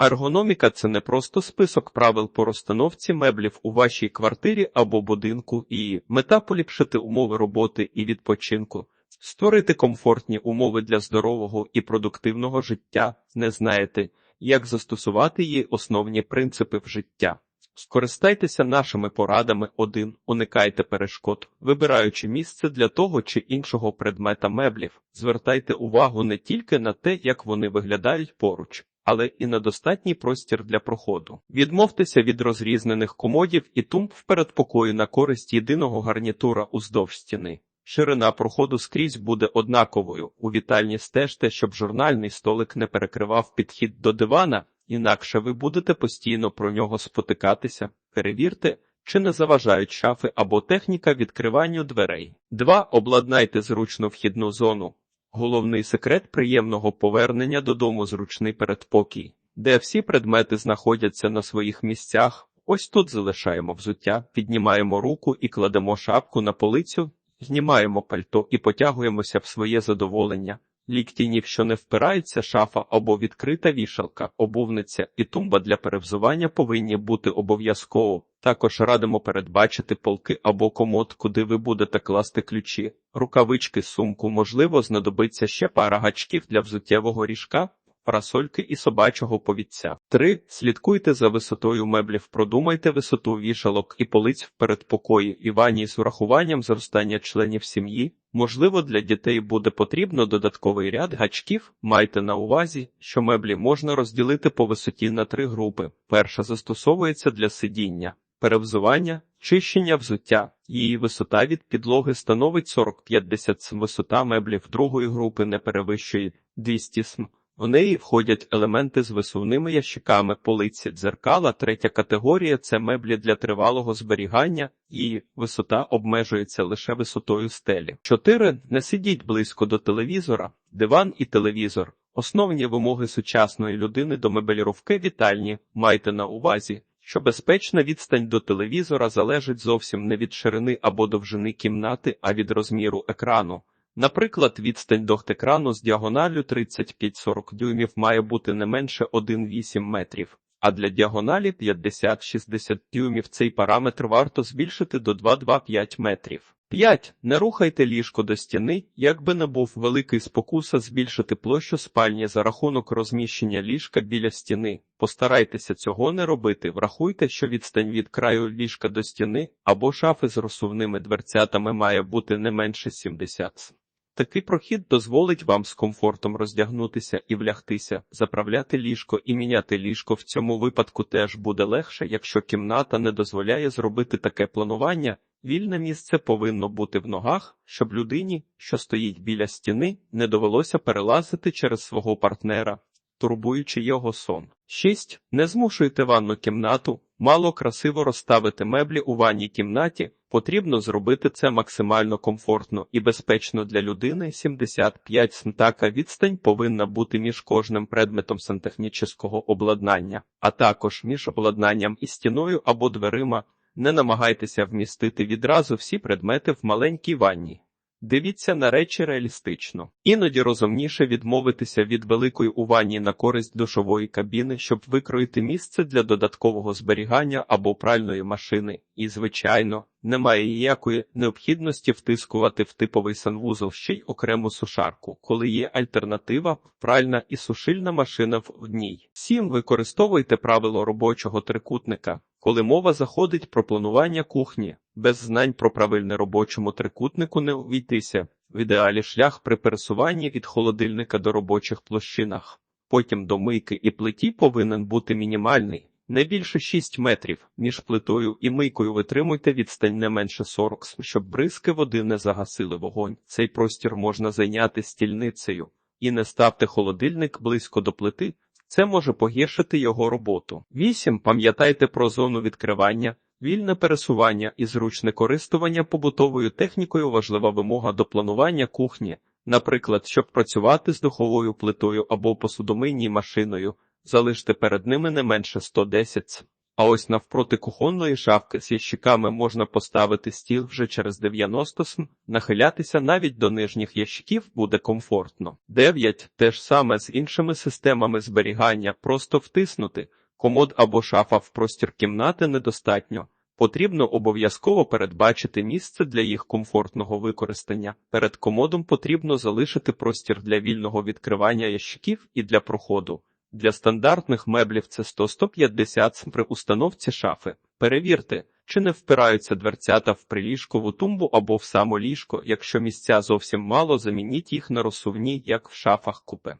Ергономіка це не просто список правил по розстановці меблів у вашій квартирі або будинку, і мета поліпшити умови роботи і відпочинку, створити комфортні умови для здорового і продуктивного життя. Не знаєте, як застосувати її основні принципи в життя. Скористайтеся нашими порадами. 1. Уникайте перешкод, вибираючи місце для того чи іншого предмета меблів. Звертайте увагу не тільки на те, як вони виглядають поруч, але і на достатній простір для проходу. Відмовтеся від розрізнених комодів і тумб в передпокої на користь єдиного гарнітура уздовж стіни. Ширина проходу скрізь буде однаковою. У вітальні стежте, щоб журнальний столик не перекривав підхід до дивана, інакше ви будете постійно про нього спотикатися. Перевірте, чи не заважають шафи або техніка відкриванню дверей. 2. Обладнайте зручну вхідну зону. Головний секрет приємного повернення додому зручний передпокій, де всі предмети знаходяться на своїх місцях. Ось тут залишаємо взуття, піднімаємо руку і кладемо шапку на полицю, знімаємо пальто і потягуємося в своє задоволення. Лікті ні що не впирається шафа або відкрита вішалка, обувниця і тумба для перевзування повинні бути обов'язково. Також радимо передбачити полки або комод, куди ви будете класти ключі, рукавички, сумку, можливо, знадобиться ще пара гачків для взуттєвого ріжка, парасольки і собачого повідця. 3. Слідкуйте за висотою меблів, продумайте висоту вішалок і полиць в передпокої і ванні з урахуванням зростання членів сім'ї. Можливо, для дітей буде потрібно додатковий ряд гачків. Майте на увазі, що меблі можна розділити по висоті на три групи. Перша застосовується для сидіння, перевзування, чищення взуття. Її висота від підлоги становить 40-50 см. Висота меблів другої групи не перевищує 200 см. В неї входять елементи з висувними ящиками, полиці, дзеркала. Третя категорія це меблі для тривалого зберігання, і висота обмежується лише висотою стелі. 4. Не сидіть близько до телевізора, диван і телевізор. Основні вимоги сучасної людини до мебліровки вітальні майте на увазі, що безпечна відстань до телевізора залежить зовсім не від ширини або довжини кімнати, а від розміру екрану. Наприклад, відстань до з діагоналю 35-40 дюймів має бути не менше 1,8 метрів, а для діагоналі 50-60 дюймів цей параметр варто збільшити до 2,25 метрів. 5. Не рухайте ліжко до стіни, якби не був великий спокуса збільшити площу спальні за рахунок розміщення ліжка біля стіни. Постарайтеся цього не робити. Врахуйте, що відстань від краю ліжка до стіни або шафи з розсувними дверцятами має бути не менше 70 см. Такий прохід дозволить вам з комфортом роздягнутися і влягтися, заправляти ліжко і міняти ліжко. В цьому випадку теж буде легше, якщо кімната не дозволяє зробити таке планування. Вільне місце повинно бути в ногах, щоб людині, що стоїть біля стіни, не довелося перелазити через свого партнера, турбуючи його сон. 6. Не змушуйте ванну кімнату. Мало красиво розставити меблі у ванній кімнаті, потрібно зробити це максимально комфортно і безпечно для людини. 75 см. Така відстань повинна бути між кожним предметом сантехнічного обладнання, а також між обладнанням і стіною або дверима. Не намагайтеся вмістити відразу всі предмети в маленькій ванні. Дивіться на речі реалістично. Іноді розумніше відмовитися від великої у ванні на користь душової кабіни, щоб викроїти місце для додаткового зберігання або пральної машини. І, звичайно, немає ніякої необхідності втискувати в типовий санвузол ще й окрему сушарку, коли є альтернатива, пральна і сушильна машина в одній. 7. Використовуйте правило робочого трикутника. Коли мова заходить про планування кухні, без знань про правильне робочому трикутнику не увійтися. В ідеалі шлях при пересуванні від холодильника до робочих площинах, потім до мийки і плиті повинен бути мінімальний, не більше 6 метрів. Між плитою і мийкою витримуйте відстань не менше 40 см, щоб бризки води не загасили вогонь. Цей простір можна зайняти стільницею. І не ставте холодильник близько до плити, це може погіршити його роботу. 8. Пам'ятайте про зону відкривання. Вільне пересування і зручне користування побутовою технікою важлива вимога до планування кухні, наприклад, щоб працювати з духовою плитою або посудомийній машиною, залиште перед ними не менше 110 А ось навпроти кухонної шафки з ящиками можна поставити стіл вже через 90 см. Нахилятися навіть до нижніх ящиків буде комфортно. 9. Те ж саме з іншими системами зберігання, просто втиснути. Комод або шафа в простір кімнати недостатньо. Потрібно обов'язково передбачити місце для їх комфортного використання. Перед комодом потрібно залишити простір для вільного відкривання ящиків і для проходу. Для стандартних меблів це 100-150 см при установці шафи. Перевірте, чи не впираються дверцята в приліжкову тумбу або в само ліжко. Якщо місця зовсім мало, замініть їх на розсувні, як в шафах купе.